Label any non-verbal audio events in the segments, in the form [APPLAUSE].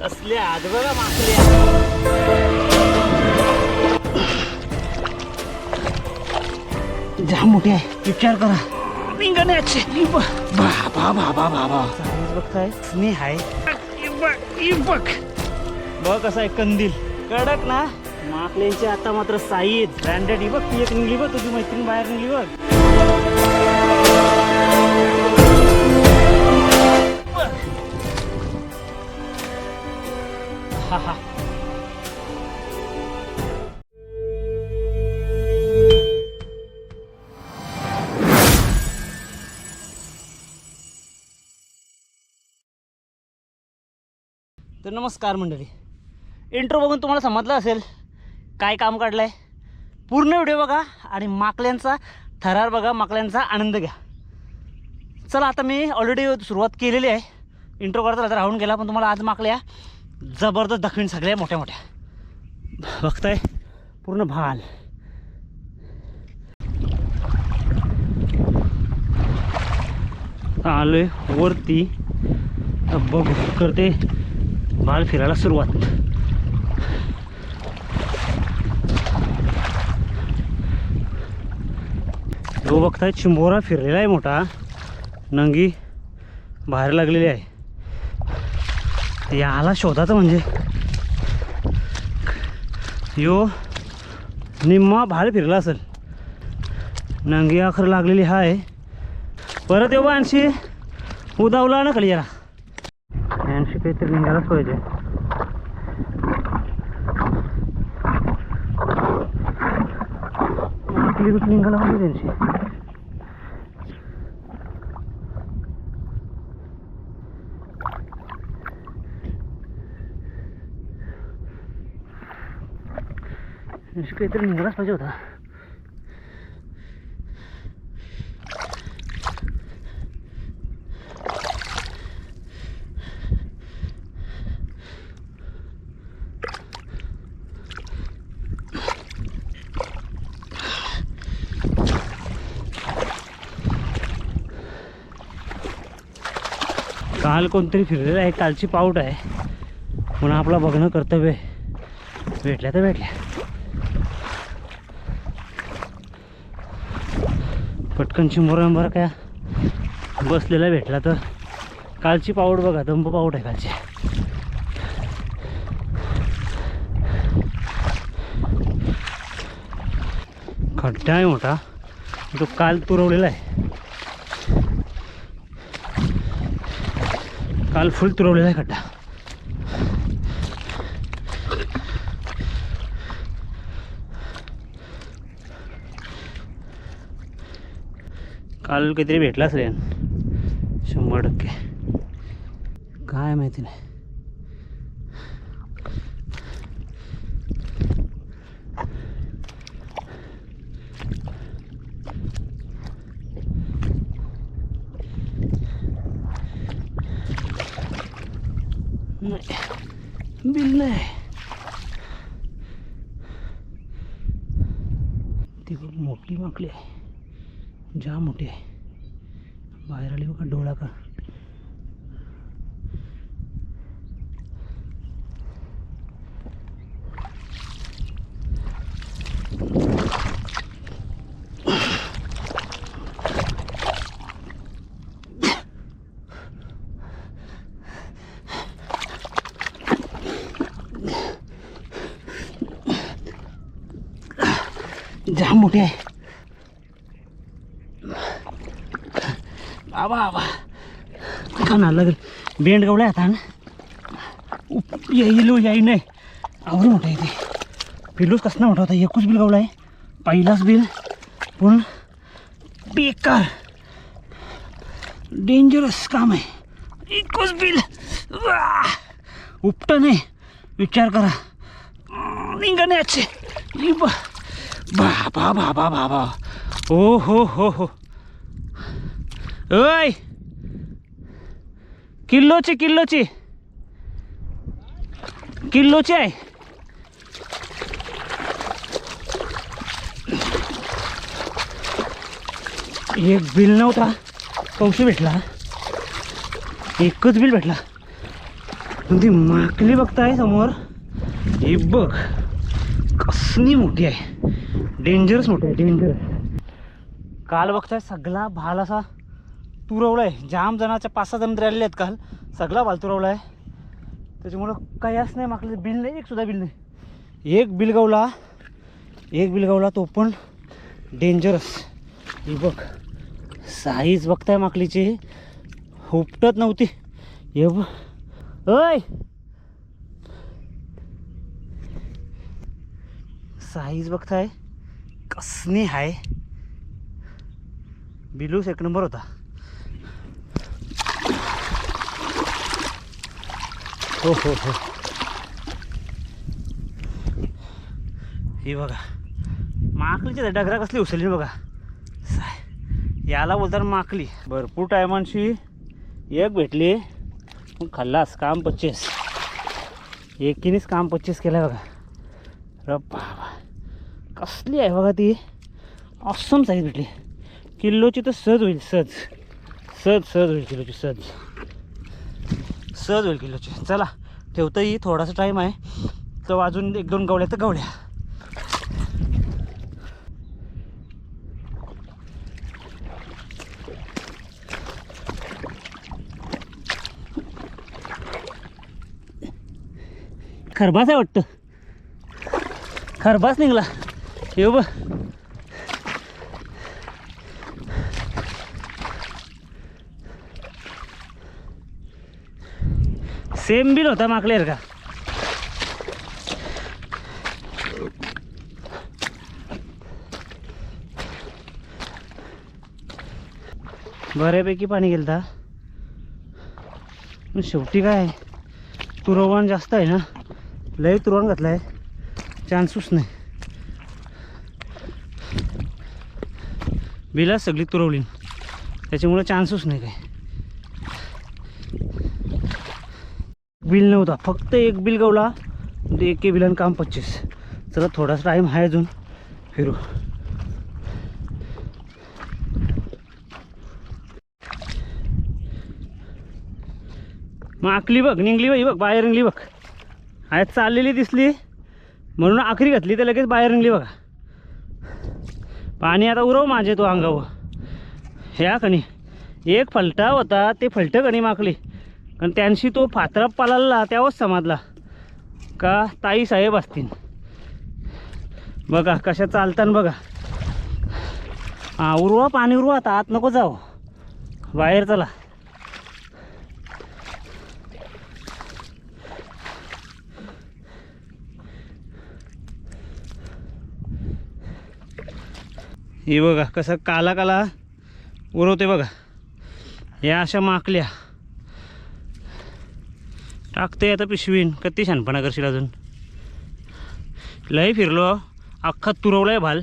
कसल्या आत बघा माकल्या जाम मोठी आहे विचार करा. रिंगण्याचे बा बा बा बा बा बा बघताय स्नेह आहे. बघ, बघ. बघ कसं आहे कंदील. कडक ना. माकल्यांची आता मात्र साईज ब्रँडेड ही बघ ती एक निघली बघ तुझी मैत्रीण बाहेर निघली बघ. हा [LAUGHS] हा तर नमस्कार मंडळी. इंट्रो बघून तुम्हाला समजलं असेल काय काम काढलं आहे पूर्ण व्हिडिओ बघा आणि माकल्यांचा थरार बघा माकल्यांचा आनंद घ्या. चला आता मी ऑलरेडी सुरुवात केलेली आहे. इंट्रो करता राहून गेला पण तुम्हाला आज माकल्या जबरदस्त दखीण सगळ्या मोठ्या मोठ्या. बघताय पूर्ण भाल. आलोय वरती. बघू करते भाल फिरायला सुरुवात. तो बघताय चिंबोरा फिरलेला आहे मोठा. नंगी बाहेर लागलेली आहे. याला शोधाचं म्हणजे. यो निम्मा भाड फिरला असेल. नंगी आखर लागलेली हाय. परत येऊ आणशी उदावला ना खाली याला ऐंशी काहीतरी निघायलाच पाहिजे. निघाला निघायला पाहिजे त्यांची ऐंशी काहीतरी निघालाच पाहिजे होता. काल कोणतरी फिरलेलं आहे कालची पाऊट आहे. म्हणून आपलं बघणं कर्तव्य भेटल्या तर भेटल्या. पटकन बरं काय बसलेला भेटला तर. कालची पाऊड बघा दंब पाऊड आहे कालची. खड्डा आहे मोठा. तो काल तुरवलेला आहे. काल फुल तुरवलेला आहे खड्डा. काल काहीतरी भेटला असेल शंभर टक्के. काय माहिती नाही. नाही. बिल नाही. ती खूप मोठी माकली आहे. ज्या मोठी आहे. बाहेर आली बघा डोळा का। जाम मोठी आहे वा वा. का ना लग? बेंड गवळ्या आता ना? उप येईल याई नाही. आवडून मोठं आहे ते पिलूच कसं मोठा होता एकूच बिल गवळा आहे. पहिलाच बिल. पण बेकार. डेंजरस काम आहे. एकूच बिल. उपट नाही. विचार करा. निघण्याचे. बा बा बा बा बा बा. ओ हो हो हो. हो. ओय! किल्लोची किल्लोची. किल्लोची आहे. एक बिल नव्हता. कौशी भेटला. एकच बिल भेटला. ती माकली बघताय समोर. हे बघ. कसली मोठी आहे. डेंजरस मोठी आहे डेंजर काल बघताय सगळा भाल असा. तुरवलाय. जाम जणाच्या पाच सहा जण तरी आलेले आहेत काल. सगळा भाल तुरवलाय. त्याच्यामुळं काही असं नाही माकलं बिल नाही एक सुद्धा बिल नाही. एक बिलगावला एक बिलगावला तो पण डेंजरस ही बघ साईज बघताय माकलीची उपटत नव्हती. हे बघ. अय साईज बघताय कसनी हाय. बिलूस एक नंबर होता. हो हो हो ही बघा. माकलीची डगरा कसली उचलली बघा. साय याला बोलतात माकली. भरपूर टायमांशी एक भेटली मग खाल्लास काम पच्चीस. एकीनेच काम पच्चीस केलं बघा. रब्बा कसली आहे बघा ती? ऑसम साईज भेटली. किल्लोची तर सहज होईल सहज सहज सहज होईल किलोची सहज सहज होईल किलोची चला ठेवतं ही थोडासा टाईम आहे. तर अजून एक दोन गवल्या तर गवल्या खरबास आहे वाटतं. खरबास निघला. येऊ बघ. सेम बिल होता माकलेर का? बऱ्यापैकी पाणी गेलं पण शेवटी काय? तुरवण जास्त आहे ना? लय तुरवण घातलं आहे चान्सच नाही. बिला सगळी तुरवली त्याच्यामुळे चान्सच नाही काय. बिल नव्हता. फक्त एक बिल गवला ते म्हणजे एक बिलान काम पच्चीस. चला थोडासा टाईम आहे अजून. फिरू. मग आकली बघ निघली बाई बघ बाहेर निघली बघ. आहे चाललेली दिसली. म्हणून आखरी घातली तर लगेच बाहेर निघली बघा. पाणी आता उरव माझे तो अंगावर. ह्या कणी. एक फलटा होता ते फलटं कणी माकली. कारण त्यांशी तो फातरा पालाला त्यावर समाजला का? ताई साहेब असतील. बघा कशा चालताना बघा. हा उरवा पाणी उरवा आता आत नको जाऊ. बाहेर चला. हे बघा कसं काला काला उरवते बघा. या अशा माकल्या. टाकते आता पिशवीन. किती शहाणपणा करशील अजून? लय फिरलो. अख्खा तुरवलाय भाल.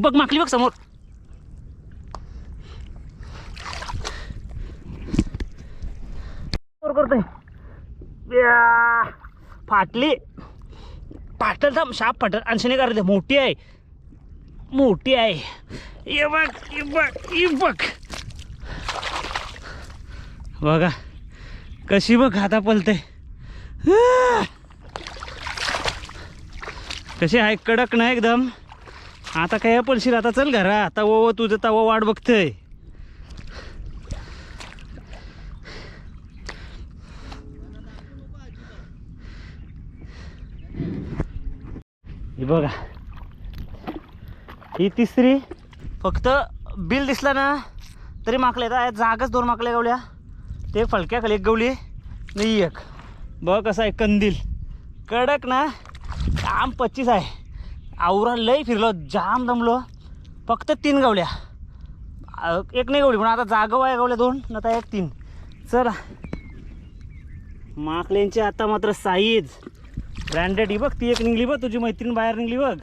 बघ माकली बघ समोर. करतोय. या, फाटली. फाटल थांब शाप फाटल. नाही करायचं मोठी आहे. मोठी आहे. ये बघ ये बघ ये बघ. बघा कशी बघ आता पलते. कशी आहे कडक ना एकदम. आता काय पलशील आता चल घरा आता व तुझं तवा वाट बघतोय. ही बघा. ही तिसरी. फक्त बिल दिसला ना तरी माकले तर जागच दोन माकले गवल्या. ते फलक्या खाली एक गवली नाही एक. बघ कसं आहे कंदील. कडक ना जाम पच्चीस आहे. आवरा लई फिरलो जाम दमलो. फक्त तीन गवल्या. एक नाही गवली पण आता जागव आहे गवल्या दोन न आता एक तीन. चला. माकल्यांची आता मात्र साईज. ब्रँडेड ही बघ ती एक निघली बघ तुझी मैत्रीण बाहेर निघली बघ.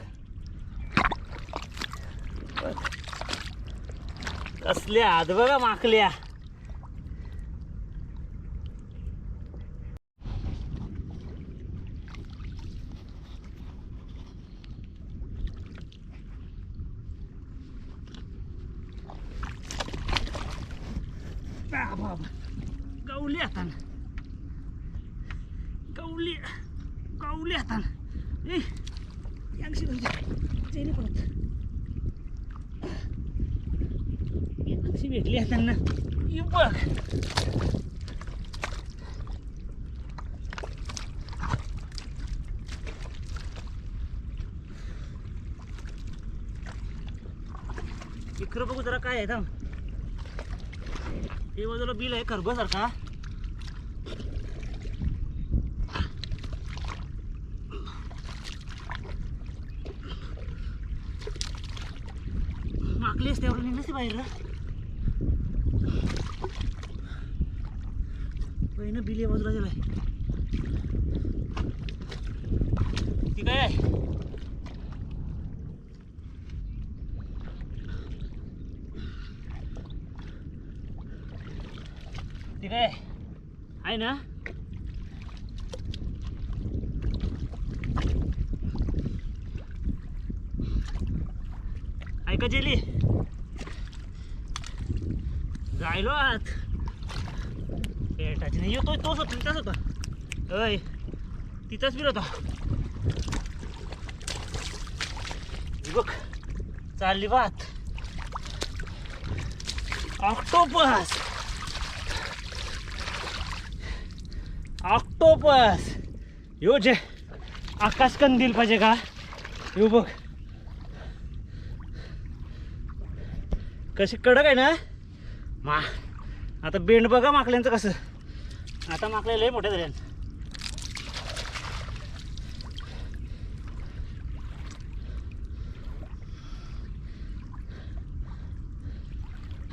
कसल्या बघा माकल्या गौली हातान गौली गौली हातान ए यांशी तुमची चेनी परत यांशी भेटली हातांना बघ. इकडं बघू जरा काय आहे थांब. हे बाजूला बिल आहे खरगोसारखा माकली असते एवढं निघते बाहेर. पहिनं बिल या बाजूला गेलाय ती काय आहे ती काय आहे ना ऐका जेली जायलो आत पेटाची नाही येतोय तोच होता तिथंच होता. अय तिथंच बिल होता. बघ चालली बात ऑक्टोपस. ऑक्टोपस. यो जे आकाश कंदील पाहिजे का? यो बघ. कशी कडक आहे ना? मा आता बेंड बघा माकल्यांचं कसं. आता मागले लय मोठे झाले.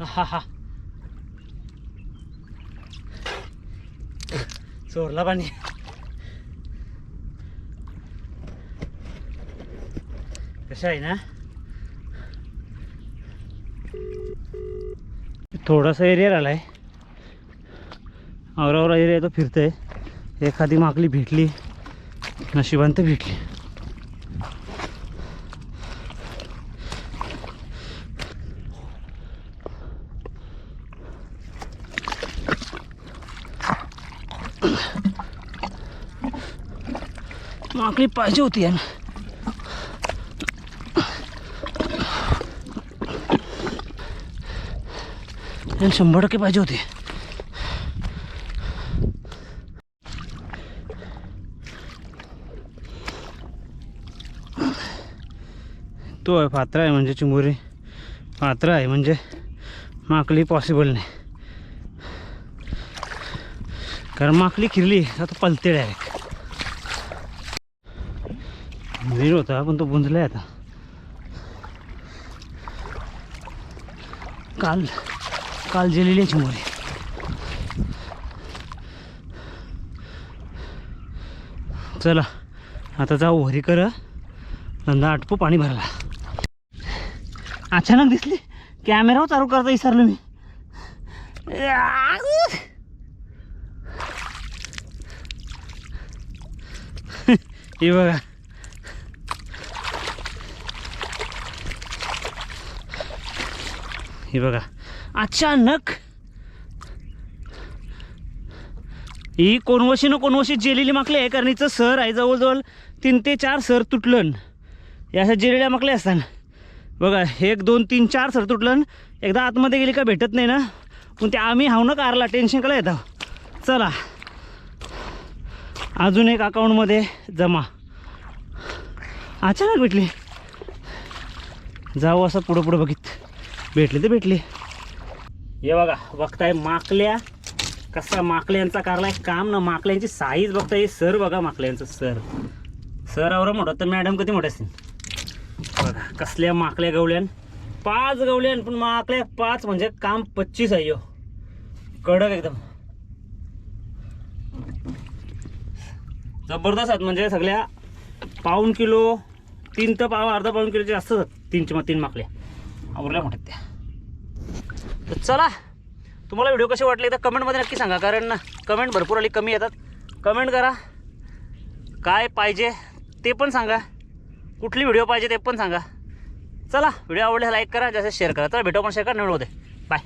हा हा चोरला पाणी. कसं आहे ना? थोडासा एरिया आलाय औरावरा एरिया तो फिरतोय. एखादी माकली भेटली नशिबांत भेटली. माकली पाहिजे होती यानं शंभर टक्के पाहिजे होती. तो आहे पात्र आहे म्हणजे चिंबोरी पात्र आहे म्हणजे माकली पॉसिबल नाही. कारण माकली किरली तर तो पलते डायरेक्ट वीर होता पण तो बुंजलाय आता. काल काल जेलेली आहे चिंबोरी चला आता जाऊ हरी कर. धंदा आटपू पाणी भरला अचानक दिसली. कॅमेरा चालू करता विसरलो मी. हे बघा. हे बघा. अचानक. ही कोणवशी न कोणवशी जेलेली माकली आहे करणीचं सर आहे जवळजवळ तीन ते चार सर तुटलं या अशा जेलेल्या माकले असताना. बघा एक दोन तीन चार सर तुटलं एकदा आतमध्ये गेली का भेटत नाही ना? पण ते आम्ही हाव ना कारला टेन्शन कला येतं चला. अजून एक अकाउंटमध्ये जमा. अचानक भेटली. जाऊ असं पुढं पुढं बघित. भेटली तर भेटली. हे बघा बघताय माकल्या. कसा माकल्यांचा कारलाय काम ना माकल्यांची साईज बघताय. सर बघा माकल्यांचं सर. सर आवरा तर मॅडम कधी मोठे असतील? कसल्या माकल्या गवल्यान? पाच गवल्यान पण माकल्या पाच म्हणजे काम पच्चीस आहे यो. कडक एकदम. जबरदस्त आहेत म्हणजे सगळ्या. पाऊन किलो तीन तर पाव अर्धा पाऊन किलोचे असतात तीनच्या तीन माकल्या. आवरल्या म्हणतात त्या. तर चला तुम्हाला व्हिडिओ कसे वाटले तर कमेंटमध्ये नक्की सांगा कारण ना कमेंट भरपूर आली कमी येतात. कमेंट करा काय पाहिजे ते पण सांगा. कुठली व्हिडिओ पाहिजे ते पण सांगा. चला व्हिडिओ आवडला लाईक करा जास्त शेअर करा. चला भेटू पण शेअर करा निवड होते. बाय